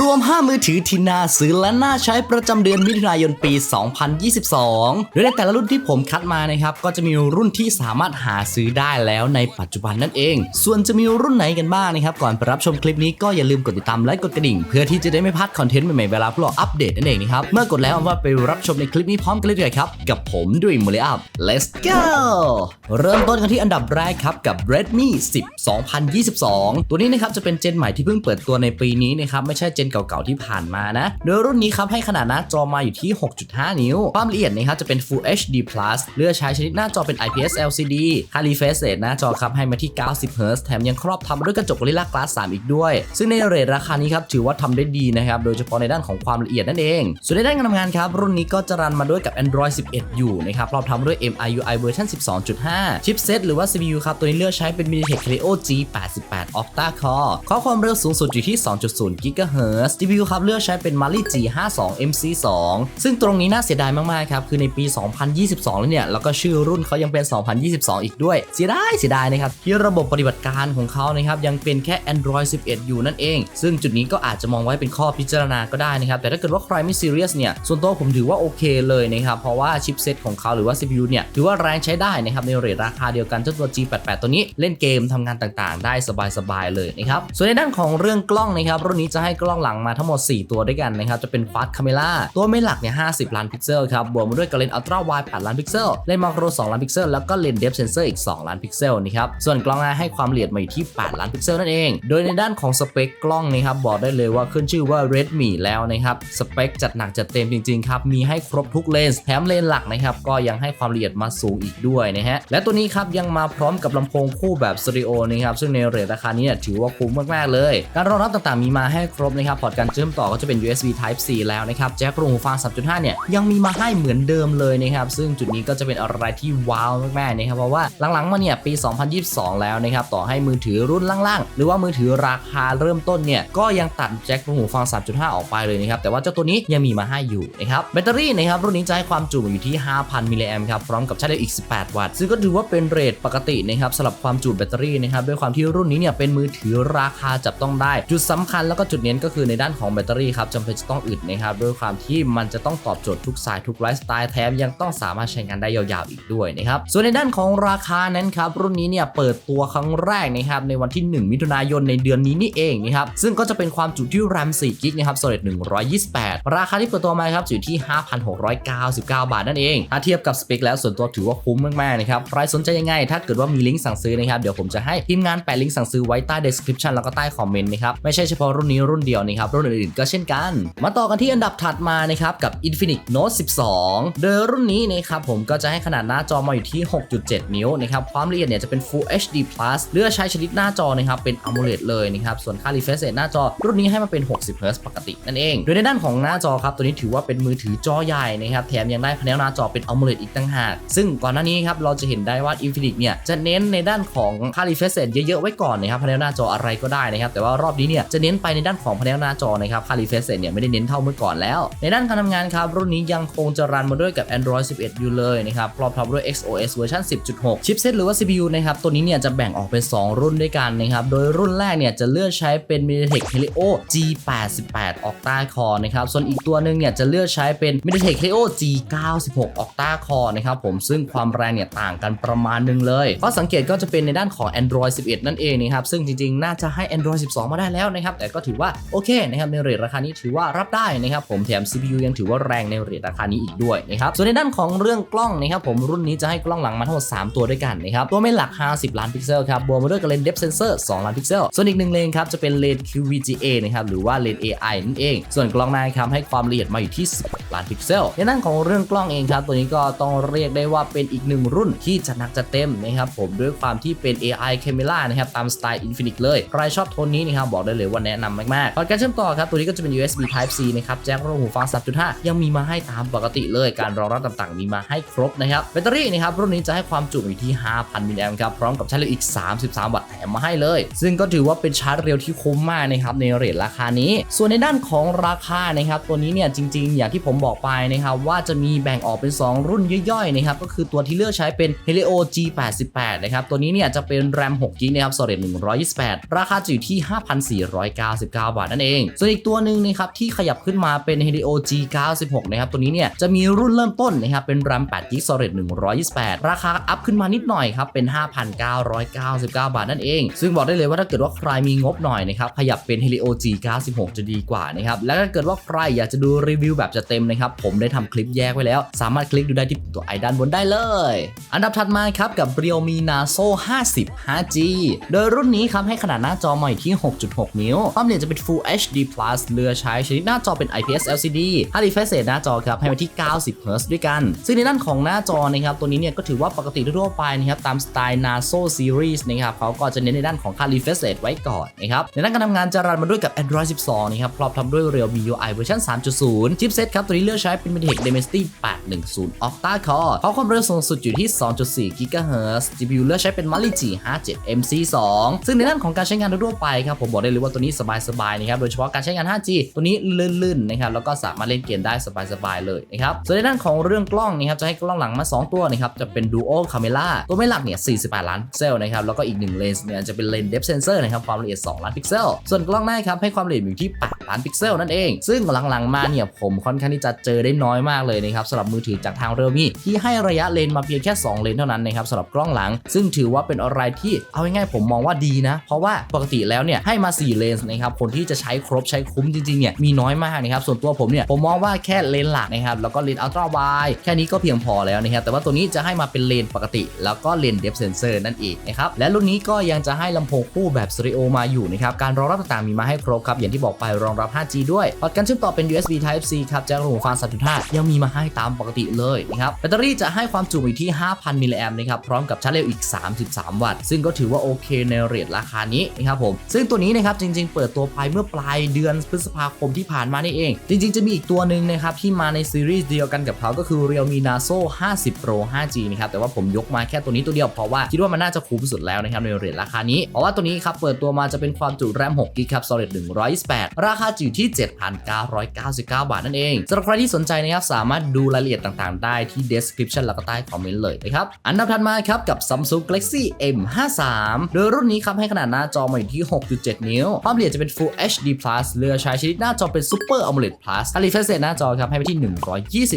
รวม 5 มือถือที่น่าซื้อและน่าใช้ประจำเดือนมิถุนายนปี 2022 โดยในแต่ละรุ่นที่ผมคัดมานะครับก็จะมีรุ่นที่สามารถหาซื้อได้แล้วในปัจจุบันนั่นเอง ส่วนจะมีรุ่นไหนกันบ้างนะครับก่อนไปรับชมคลิปนี้ก็อย่าลืมกดติดตามและกดกระดิ่ง เพื่อที่จะได้ไม่พลาดคอนเทนต์ใหม่ๆเวลาพวกเราอัปเดตนั่นเองนะครับเมื่อกดแล้วว่าไปรับชมในคลิปนี้พร้อมกันเลยดีกว่าครับกับผมด้วยมูลอัพ let's go เริ่มต้นกันที่อันดับแรกครับกับ Redmi 10 2022 ตัวนี้นะครับจะเป็นเจนใหม่ที่เพิ่งเปิดตัวในปีนี้นะครับไม่ใช่เจนเก่าๆที่ผ่านมานะ โดยรุ่นนี้ครับให้ขนาดหน้าจอมาอยู่ที่ 6.5 นิ้ว ความละเอียดนะครับจะเป็น Full HD Plus เลือกใช้ชนิดหน้าจอเป็น IPS LCD High refresh rate หน้าจอครับให้มาที่ 90 Hz แถมยังครอบทำด้วยกระจก Gorilla Glass 3 อีกด้วย ซึ่งในเรทราคานี้ครับถือว่าทำได้ดีนะครับ โดยเฉพาะในด้านของความละเอียดนั่นเอง ส่วนในด้านการทำงานครับ รุ่นนี้ก็จะรันมาด้วยกับ Android 11 อยู่นะครับพร้อมทำด้วย MIUI เวอร์ชัน12.5 ชิปเซตหรือว่า CPU ครับ ตัวนี้เลือกใช้เป็น MediaTek Helio G88 Octa Core ข้อความเร็วสูงสุดอยู่ที่ 2.0 GHz GPU ครับเลือกใช้เป็น Mali G52 MC2 ซึ่งตรงนี้น่าเสียดายมากๆครับคือในปี 2022 แล้วเนี่ยแล้วก็ชื่อรุ่นเขายังเป็น 2022 อีกด้วย เสียดายเสียดายนะครับที่ระบบปฏิบัติการของเขานะครับยังเป็นแค่ Android 11 อยู่นั่นเอง ซึ่งจุดนี้ก็อาจจะมองไว้เป็นข้อพิจารณาก็ได้นะครับแต่ถ้าเกิดว่าใครไม่ซีเรียสเนี่ยส่วนตัวผมถือว่าโอเคเลยนะครับเพราะว่าชิปเซตของเขาหรือว่า CPU เนี่ยถือว่าแรงใช้ได้นะครับในเรทราคาเดียวกันเจ้าตัว G88 ตัวนี้เล่นเกมทำงานต่างๆ ได้สบายๆเลยนะครับส่วนในด้านของเรื่องกล้องนะครับรุ่นนี้จะให้กล้ององหลังมาทั้งหมด 4 ตัวด้วยกันนะครับ จะเป็น Fast Camera ตัวไม่หลักเนี่ย50 ล้านพิกเซลครับบวกมาด้วยกับเลนส์ Ultra Wide 8ล้านพิกเซลเลนส์มาโคร2ล้านพิกเซลแล้วก็เลนส์ Depth Sensor อีก 2 ล้านพิกเซลนะครับส่วนกล้องหน้าให้ความละเอียดมาอยู่ที่ 8 ล้านพิกเซลนั่นเอง โดยในด้านของสเปคกล้องนะครับบอกได้เลยว่าขึ้นชื่อว่า Redmi แล้วนะครับสเปคจัดหนักจัดเต็มจริงๆครับมีให้ครบทุกเลนส์แถมเลนส์หลักนะครับก็ยังให้ความละเอียดมาสูงอีกด้วยนะฮะและตัวนี้ครับยังมาพร้อมกับลำโพงคู่แบบสเตอริโอนะครับซึ่งในเรทราคานี้ถือว่าคุ้มมากๆเลย การรองรับต่างๆมีมาให้ครบนะครับพอร์ตการเชื่อมต่อก็จะเป็น USB Type C แล้วนะครับแจ็ครูหูฟัง 3.5 เนี่ยยังมีมาให้เหมือนเดิมเลยนะครับซึ่งจุดนี้ก็จะเป็นอะไรที่ว้าวมากๆนะครับเพราะว่าหลังๆมาเนี่ยปี 2022 แล้วนะครับต่อให้มือถือรุ่นล่างๆ หรือว่ามือถือราคาเริ่มต้นเนี่ยก็ยังตัดแจ็ครูหูฟัง 3.5 ออกไปเลยนะครับแต่ว่าเจ้าตัวนี้ยังมีมาให้อยู่นะครับแบตเตอรี่นะครับรุ่นนี้จะให้ความจุอยู่ที่ 5,000 มิลลิแอมป์ครับพร้อมกับชาร์จเร็วอีก 18 วัตต์ซึ่งก็ถือว่าเป็นเรทปกตินะครับสำหรับความจุแบตเตอรี่นะครับด้วยความที่รุ่นนี้เนี่ยเป็นมือถือราคาจับต้องได้ จุดสำคัญแล้วก็จุดเน้นก็คือในด้านของแบตเตอรี่ครับจำเป็นจะต้องอึดนะครับด้วยความที่มันจะต้องตอบโจทย์ทุกสายทุกไลฟ์สไตล์แถมยังต้องสามารถใช้งานได้ยาวๆอีกด้วยนะครับส่วนในด้านของราคานั้นครับรุ่นนี้เนี่ยเปิดตัวครั้งแรกนะครับในวันที่ 1 มิถุนายนในเดือนนี้นี่เองนะครับซึ่งก็จะเป็นความจุที่ RAM 4กิกนะครับ Storage 128 ราคาที่เปิดตัวมาครับอยู่ที่ 5,699 บาทนั่นเอง ถ้าเทียบกับสเปคแล้วส่วนตัวถือว่าคุ้มมากๆนะครับใครสนใจยังไง ถ้าเกิดว่ามีลิงก์สั่งซื้อนะครับเดี๋ยวผมจะให้ทีมงานแปะลิงก์สั่งซื้อไว้ใต้ description แล้วก็ใต้คอมเมนต์นะครับไม่ใช่เฉพาะรุ่นนี้รุ่นเดียวนะครับรุ่นอื่นๆก็เช่นกัน มาต่อกันที่อันดับถัดมานะครับกับ Infinix Note 12 โดยรุ่นนี้นะครับผมก็จะให้ขนาดหน้าจอมาอยู่ที่ 6.7 นิ้วนะครับความละเอียดเนี่ยจะเป็น Full HD Plus เลือกใช้ชนิดหน้าจอนะครับเป็น AMOLED เลยนะครับส่วนค่า refresh rate หน้าจอรุ่นนี้ให้มาเป็น 60 Hz ปกตินั่นเอง โดยในด้านของหน้าจอครับตัวนี้ถือว่าเป็นมือถือจอใหญ่นะครับแถมยังได้พาเนลหน้าจอเป็น AMOLED อีกต่างหาก ซึ่งก่อนหน้านี้ครับเราจะเห็นได้ว่า Infinix เนี่ยจะเน้นในด้านของค่า refresh rate เยอะๆไว้ก่อนนะครับพาเนลหน้าจออะไรก็ได้นะครับแต่ว่ารอบนี้เนี่ยจะเน้นไปในด้านของพาเนลหน้าจอนะครับค่า refresh rate เนี่ยไม่ได้เน้นเท่าเมื่อก่อนแล้ว ในด้านการทำงานครับ รุ่นนี้ยังคงจะรันมาด้วยกับ Android 11 อยู่เลยนะครับพร้อมทำด้วย XOS เวอร์ชัน10.6 ชิปเซตหรือว่า CPU นะครับ ตัวนี้เนี่ยจะแบ่งออกเป็น 2 รุ่นด้วยกันนะครับ โดยรุ่นแรกเนี่ยจะเลือกใช้เป็น MediaTek Helio G88 Octa Core นะครับ ส่วนอีกตัวหนึ่งเนี่ยจะเลือกใช้เป็น MediaTek Helio G96 Octa Core นะครับผม ซึ่งความแรงเนี่ยต่างกันประมาณหนึงเลย ข้อสังเกตก็จะเป็นในด้านของ Android 11 นั่นเองนะครับ ซึ่งจริงๆ น่าจะให้ Android 12 มาได้แล้วนะครับ แต่ก็ถือว่าโอเคนะครับในเรทราคานี้ถือว่ารับได้นะครับผมแถม CPU ยังถือว่าแรงในเรทราคานี้อีกด้วยนะครับส่วนในด้านของเรื่องกล้องนะครับผมรุ่นนี้จะให้กล้องหลังมาทั้งหมด3ตัวด้วยกันนะครับตัวไม่หลัก 50 ล้านพิกเซลครับบวกมาด้วยกับเลนส์ Depth Sensor 2ล้านพิกเซลส่วนอีกหนึ่งเลนครับจะเป็นเลน QVGA นะครับหรือว่าเลน AI นั่นเอง ส่วนกล้องหน้าครับให้ความละเอียดมาอยู่ที่10ล้านพิกเซลในด้านของเรื่องกล้องเองครับตัวนี้ก็ต้องเรียกได้ว่าเป็นอีกหนึ่งรุ่นที่จะหนักจะเต็มนะครับผมด้วยความที่เป็น AI Camera นะครับตามสไตล์ Infinix เลยใครชอบโทนนี้นะครับบอกได้เลยว่าแนะนำมากๆพอร์ตการเชื่อมต่อครับตัวนี้ก็จะเป็น USB Type C นะครับแจ็ครูหูฟัง 3.5 ยังมีมาให้ตามปกติเลย การรองรับต่างๆ มีมาให้ครบนะครับแบตเตอรี่นะครับรุ่นนี้จะให้ความจุอยู่ที่ 5,000 มิลลิแอมป์ครับพร้อมกับชาร์จเร็วอีก 33 วัตต์แถมมาให้เลย ซึ่งก็ถือว่าเป็นชาร์จเร็วที่คุ้มมากนะครับในเรทราคานี้ ส่วนในด้านของราคานะครับตัวนี้เนี่ยจริง ๆ อย่างที่ผมบอกไปนะครับว่าจะมีแบ่งออกเป็น 2 รุ่นย่อยๆนะครับก็คือตัวที่เลือกใช้เป็น Helio G88 นะครับตัวนี้เนี่ยจะเป็น RAM 6 g b นะครับ Storage 128 ราคาจะอยู่ที่ 5,499 บาทนั่นเองนเอง ส่วนอีกตัวหนึ่งนะครับที่ขยับขึ้นมาเป็น Helio G96 นะครับตัวนี้เนี่ยจะมีรุ่นเริ่มต้นนะครับเป็น RAM 8 GB Storage 128 ราคาอัพขึ้นมานิดหน่อยครับเป็น 5,999 บาทนั่นเอง ซึ่งบอกได้เลยว่าถ้าเกิดว่าใครมีงบหน่อยนะครับขยับเป็น Helio G96 จะดีกว่านะครับและถ้าเกิดว่าใครอยากจะดูรีวิวแบบจะเต็มนะครับผมได้ทำคลิปแยกไว้แล้ว สามารถคลิกดูได้ที่ตัวไอด้านบนได้เลย อันดับถัดมาครับกับ Realme Naso 50 5G โดยรุ่นนี้ครับให้ขนาดหน้าจอใหม่ที่ 6.6 นิ้ว ความละเอียดจะเป็น Full HD Plus เลือกใช้ชนิดหน้าจอเป็น IPS LCD ให้ refresh rate หน้าจอครับให้มาที่ 90 Hz ด้วยกัน ซึ่งในด้านของหน้าจอนะครับตัวนี้เนี่ยก็ถือว่าปกติทั่วไปนะครับตามสไตล์ Naso Series นะครับเขาก็จะเน้นในด้านของค่า refresh rate ไว้ก่อนนะครับในด้านการทำงานจะรันมาด้วยกับ Android 12 นะครับพร้อมทำด้วย Realme UI เวอร์ชัน3.0 ชิปเซตครับตัวนี้เลือกใช้เป็น Mediatek Dimensity 810 Octa Core เขาความเร็วสูงสุดอยู่ที่ 2.4 GHz GPU เลือกใช้เป็น Mali G57 MC2 ซึ่งในด้านของการใช้งานทั่วๆไปครับผมบอกได้เลยว่าตัวนี้สบายๆนะครับโดยเฉพาะการใช้งาน 5G ตัวนี้ลื่นๆนะครับแล้วก็สามารถเล่นเกมได้สบายๆเลยนะครับส่วนในด้านของเรื่องกล้องนะครับจะให้กล้องหลังมา 2 ตัวนะครับจะเป็น Dual Camera ตัวไม่หลักเนี่ย 48 ล้านเซลนะครับแล้วก็อีก 1 เลนส์เนี่ยจะเป็นเลนส์ Depth Sensor นะครับความละเอียด 2 ล้านพิกเซล ส่วนกล้องหน้าครับให้ความละเอียดอยู่ที่ 8 ล้านพิกเซลนั่นเอง ซึ่งหลังๆมาเนี่ยผมค่อนข้างที่จะเจอได้น้อยมากเลยนะครับสำหรับมือถือจากทางเร a มีที่ให้ระยะเลนส์มาเพียงแค่ 2 เลนส์เท่านั้นนะครับสำหรับกล้องหลัง ซึ่งถือว่าเป็นอะไรที่เอาง่ายๆผมมองว่าดีนะ เพราะว่าปกติแล้วเนี่ยให้มา 4 เลนส์นะครับคนที่จะใช้ครบใช้คุ้มจริงๆเนี่ยมีน้อยมากนะครับส่วนตัวผมเนี่ยผมมองว่าแค่เลนส์หลักนะครับแล้วก็เลนส์อัลตร้าไวแค่นี้ก็เพียงพอแล้วนะครับแต่ว่าตัวนี้จะให้มาเป็นเลนส์ปกติ แล้วก็เลนส์เดฟเซนเซอร์นั่นเองนะครับและรุ่นนี้ก็ยังจะให้ลำโพงคู่แบบสเตอริโอมาอยู่นะครับการรองรับต่างๆมีมาให้ครบครับอย่างที่บอกไปรองรับ 5G ด้วยพอร์ตการเชื่อมต่อเป็น USB Type C ครับแจ็คหูฟัง3.5 ยังมีมาให้ตามปกติเลยนะครับแบตเตอรี่จะให้ความจุอยู่ที่ 5,000 มิลลิแอมป์นะครับพร้อมกับชาร์จเร็วอีก 33 วัตต์ซึ่งก็ถือว่าโอเคในเรทราคานี้นะครับผมซึ่งตัวนี้นะครับจริง ๆ เปิดตัวไปเมื่อปลายเดือนพฤษภาคมที่ผ่านมานี่เอง จริงๆ จะมีอีกตัวหนึ่งนะครับ ที่มาในซีรีส์เดียวกันกับเขาก็คือ Realme Naso 50 Pro 5G นะครับ แต่ว่าผมยกมาแค่ตัวนี้ตัวเดียวเพราะว่าคิดว่ามันน่าจะคุ้มสุดแล้วนะครับในเรทราคานี้ เพราะว่าตัวนี้ครับเปิดตัวมาจะเป็นความจุ RAM 6 g b ครับ Storage 128 ราคาจะอยู่ที่ 7,999 บาทนั่นเองสำหรับใครที่สนใจนะครับสามารถดูรายละเอียดต่างๆ ได้ที่ description แล้วก็ใต้คอมเมนต์เลยนะครับอันดับถัดมาครับกับ Samsung Galaxy M53 โดยรุ่นนี้ครับให้ขนาดหน้าจอมาอยู่ที่ 6.7 นิ้ว ความละเอียดจะเป็น Full HD Plus เลือกใช้ชนิดหน้าจอเป็น Super AMOLED Plus การ refresh rate หน้าจอครับให้ไปที่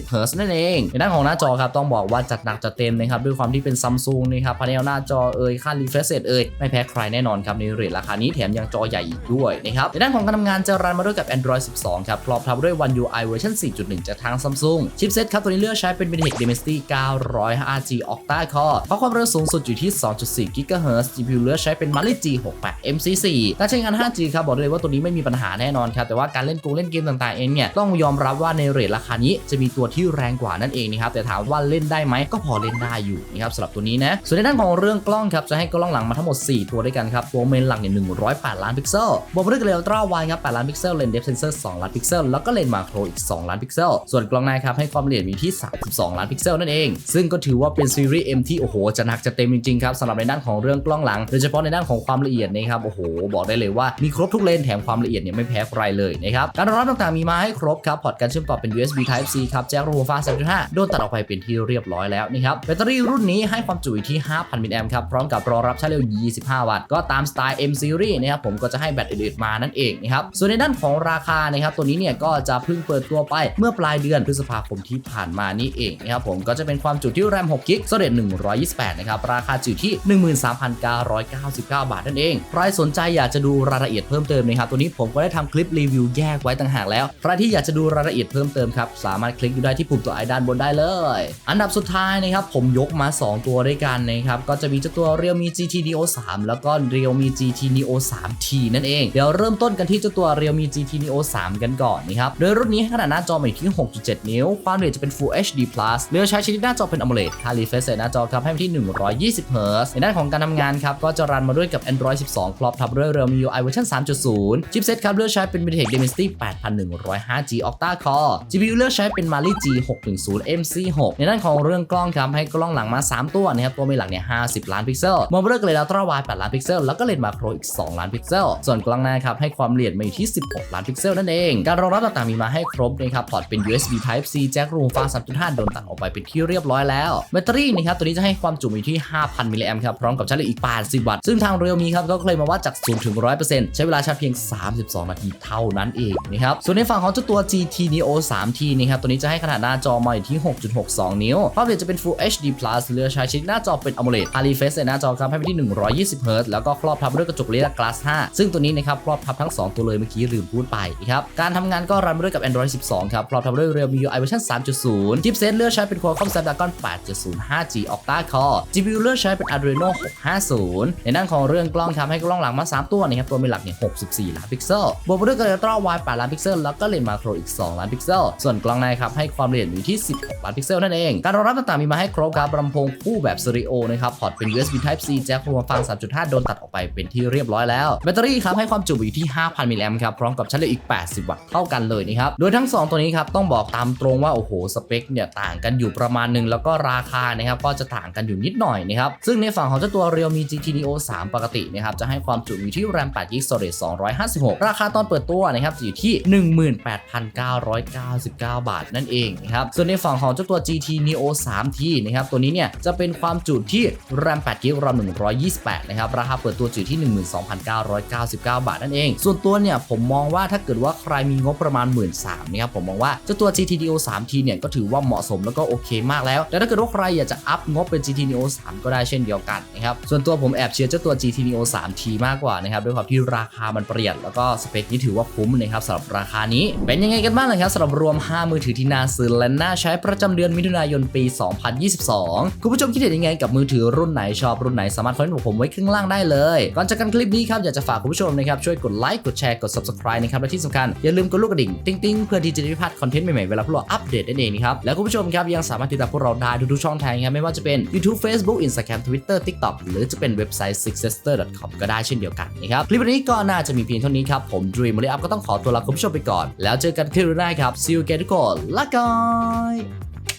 120 Hz นั่นเองในด้านของหน้าจอครับต้องบอกว่าจัดหนักจัดเต็มนะครับด้วยความที่เป็น Samsung นะครับพาเนลหน้าจอเอ่ยค่า refresh rate เอ่ยไม่แพ้ใครแน่นอนครับในเรทราคานี้แถมยังจอใหญ่อีกด้วยนะครับในด้านของการทำงานจะรันมาด้วยกับ Android 12 ครับพร้อมทำด้วย One UI เวอร์ชัน4.1 จากทาง Samsung ชิปเซตครับตัวนี้เลือกใช้เป็น Mediatek Dimensity 905G Octa Core เพราะความเร็วสูงสุดอยู่ที่ 2.4 GHz GPU เลือกใช้เป็น Mali G68 MC4 การใช้งาน 5G ครับบอกได้เลยว่าตัวนี้ไม่มีปัญหาแน่นอนครับแต่ว่าการเล่นกงเล่นเกมต่างๆเองเนี่ยต้องยอมรับว่าในเรทราคานี้จะมีตัวที่แรงกว่านั่นเองนะครับแต่ถามว่าเล่นได้ไหมก็พอเล่นได้อยู่นะครับสำหรับตัวนี้นะส่วนในด้านของเรื่องกล้องครับจะให้กล้องหลังมาทั้งหมด 4 ตัวด้วยกันครับตัวเมนหลักเนี่ย108 ล้านพิกเซลบวกด้วยกับเลนส์อัลตร้าไวครับ8ล้านพิกเซลเลนเดฟเซนเซอร์2ล้านพิกเซลแล้วก็เลนมาโครอีก 2 ล้านพิกเซลส่วนกล้องหน้าครับให้ความละเอียดมีที่ 32 ล้านพิกเซลนั่นเอง ซึ่งก็ถือว่าเป็นซีรีส์ M ที่โอ้โหจะหนักจะเต็มจริงๆครับสำหรับในด้านของเรื่องกล้องหลังโดยเฉพาะในด้านของความละเอียดนะครับโอ้โหบอกได้เลยว่ามีครบทุกเลนแถมความละเอียดเนี่ยไม่แพ้ใครเลยนะครับการรองรับต่างๆมีมาให้ครบครับพอร์ตการเชื่อมต่อเป็น USB Type C ครับแจ็ครูฟ้า3.5 โดนตัดออกไปเป็นที่เรียบร้อยแล้วนะครับแบตเตอรี่รุ่นนี้ให้ความจุอยู่ที่ 5,000 มิลลิแอมป์ครับพร้อมกับรองรับชาร์จเร็ว 25 วัตต์ก็ตามสไตล์ M Series นะครับผมก็จะให้แบตอื่นๆมานั่นเองนะครับส่วนในด้านของราคานะครับตัวนี้เนี่ยก็จะเพิ่งเปิดตัวไปเมื่อปลายเดือนพฤษภาคมที่ผ่านมานี่เองนะครับผมก็จะเป็นความจุที่ RAM 6 g b Storage 128 นะครับราคาจุที่ 13,999 บาทนั่นเองใครสนใจอยากจะดูรายละเอียดเพิ่มเติมนะครับตัวนี้ผมก็ได้ทำคลิปรีวิวแยกไว้ต่างหากแล้ว ใครที่อยากจะดูรายละเอียดเพิ่มเติมครับ สามารถคลิกดูได้ที่ปุ่มตัวไอด้านบนได้เลย อันดับสุดท้ายนะครับผมยกมา 2 ตัวด้วยกันนะครับ ก็จะมีเจ้าตัว Realme GT Neo 3 แล้วก็ Realme GT Neo 3T นั่นเอง เดี๋ยวเริ่มต้นกันที่เจ้าตัว Realme GT Neo 3 กันก่อนนะครับ โดยรุ่นนี้ให้ขนาดหน้าจอใหม่ที่ 6.7 นิ้ว ความละเอียดจะเป็น Full HD Plus เลือกใช้ชนิดหน้าจอเป็น AMOLED ค่า refresh rate หน้าจอครับให้ที่ 120 Hz ในด้านของการทำงานครับก็จะรันมาด้วยกับ Android 12 พร้อมทับด้วย Realme UI เวอร์ชัน3.0ชิปเซตครับเลือกใช้เป็น Mediatek Dimensity 8105G Octa Core GPU เลือกใช้เป็น Mali G610 MC6 ในด้านของเรื่องกล้องครับให้กล้องหลังมา 3 ตัวนะครับตัวมนหลักเนี่ย50 ล้านพิกเซลมองเลือกเลยแล้วตราไว8ล้านพิกเซลแล้วก็เลนส์มาโครอีก 2 ล้านพิกเซล ส่วนกล้องหน้าครับให้ความละเอียดมาอยู่ที่ 16 ล้านพิกเซลนั่นเอง การรองรับต่างๆมีมาให้ครบนะครับพอร์ตเป็น USB Type C แจ็ครูมฟ้า3.5 โดนตัดออกไปเป็นที่เรียบร้อยแล้ว แบตเตอรี่นะครับตัวนี้จะให้ความจุอยู่ที่ 5,000 มิลลิแอมป์ครับพร้อมกับชาร์จเร็วอีก 80 วัตต์ซึ่งทาง Realme ครับก็เคลมมาว่าจาก0ถึง100%ใช้เวลาชาร์จเพียง3 32 นาทีเท่านั้นเองนะครับส่วนในฝั่งของเจ้าตัว GT Neo 3T นะครับตัวนี้จะให้ขนาดหน้าจอมาอยู่ที่ 6.62 นิ้วภาพเรทจะเป็น Full HD Plus เลือกใช้ชิ้นหน้าจอเป็น AMOLED h a r r Face ในหน้าจอครับให้ไปที่ 120 Hz แล้วก็ครอบทับด้วยกระจกเลนส์ Glass 5ซึ่งตัวนี้นะครับครอบทับทั้ง 2 ตัวเลยเมื่อกี้ลืมพูดไปครับการทำงานก็รันไปด้วยกับ Android 12 ครับครอบทับด้วย Realme UI เวอร์ชัน3.0 ชิปเซตเลือกใช้เป็น Qualcomm Snapdragon 8.0 5G Octa Core GPU เลือกใช้เป็น Adreno 650 ในด้านของเรื่องกล้องทำให้กล้องหลังมา 3 ตัวนะครับตัวมีหลักเนี่ย64ล้านพิกเซลบวกไปด้วยกล้องอัลตร้าไว8ล้านพิกเซลแล้วก็เลนส์มาโครอีก 2 ล้านพิกเซล ส่วนกล้องในครับให้ความละเอียดอยู่ที่16ล้านพิกเซลนั่นเอง การรองรับต่างๆมีมาให้ครบครับลำโพงคู่แบบสเตอริโอนะครับ พอร์ตเป็น USB Type C แจ็ครวมฟัง 3.5 โดนตัดออกไปเป็นที่เรียบร้อยแล้ว แบตเตอรี่ครับให้ความจุอยู่ที่ 5,000 มิลลิแอมป์ครับ พร้อมกับชาร์จเร็วอีก 80 วัตต์เท่ากันเลยนะครับ โดยทั้ง 2 ตัวนี้ครับต้องบอกตามตรงว่าโอ้โหสเปคเนี่ยต่างกันอยู่ประมาณหนึงแล้วก็ราคานะครับก็จะต่างกันอยู่นิดหน่อยนะครับซึ่งในฝั่งของเจ้าตัว Realme GT Neo 3 ปกตินะครับจะให้ความจุอยู่ที่ RAM 8 GB Storage 256ราคาตอนเปิดตัวนะครับจะอยู่ที่ 18,999 บาทนั่นเองนะครับส่วนในฝั่งของเจ้าตัว GT Neo 3T นะครับตัวนี้เนี่ยจะเป็นความจุที่ RAM 8 GB RAM 128 นะครับราคาเปิดตัวอยู่ที่ 12,999 บาทนั่นเอง ส่วนตัวเนี่ยผมมองว่าถ้าเกิดว่าใครมีงบประมาณ 1 3ื่นนะครับผมมองว่าเจ้าตัว GT Neo 3T เนี่ยก็ถือว่าเหมาะสมแล้วก็โอเคมากแล้ว แต่ถ้าเกิดว่าใครอยากจะอัพงบเป็น GT Neo 3 ก็ได้เช่นเดียวกันนะครับส่วนตัวผมแอบเชียร์เจ้าตัว GT Neo 3T มากกว่านะครับด้วยความที่ราคามันประหยัดแล้วก็สเปคนี่ถือว่าคุ้มนะครับสำหรับราคานี้ เป็นยังไงกันบ้างนะครับสำหรับรวม 5 มือถือที่น่าซื้อและน่าใช้ประจำเดือนมิถุนายนปี 2022 คุณผู้ชมคิดเห็นยังไงกับมือถือรุ่นไหนชอบรุ่นไหนสามารถคอมเมนต์บอกผมไว้ข้างล่างได้เลยก่อนจากกันคลิปนี้ครับอยากจะฝากคุณผู้ชมนะครับช่วยกดไลค์กดแชร์กด subscribe นะครับและที่สำคัญอย่าลืมกดลูกกระดิ่งติ๊งๆเพื่อที่จะได้ไม่พลาดคอนเทนต์ใหม่ๆเวลาพวกเราอัปเดตนั่นเองนะครับแล้วคุณผู้ชมครับยังสามารถติดตามพวกเราได้ทุกๆช่องทางครับไม่ว่าจะเป็น YouTube Facebook Instagram Twitter TikTok หรือจะเป็นเว็บไซต์ sixester.com ก็ได้เช่นเดียวกันนะครับคลิปวันนี้ก็น่าจะมีเพียงเท่านี้ครับ ผม Dream เลยอัพก็ต้องขอตัวลาคุณผู้ชมไปก่อน แล้วเจอกันคลิปหน้าครับ See you again ทุกคนละกอย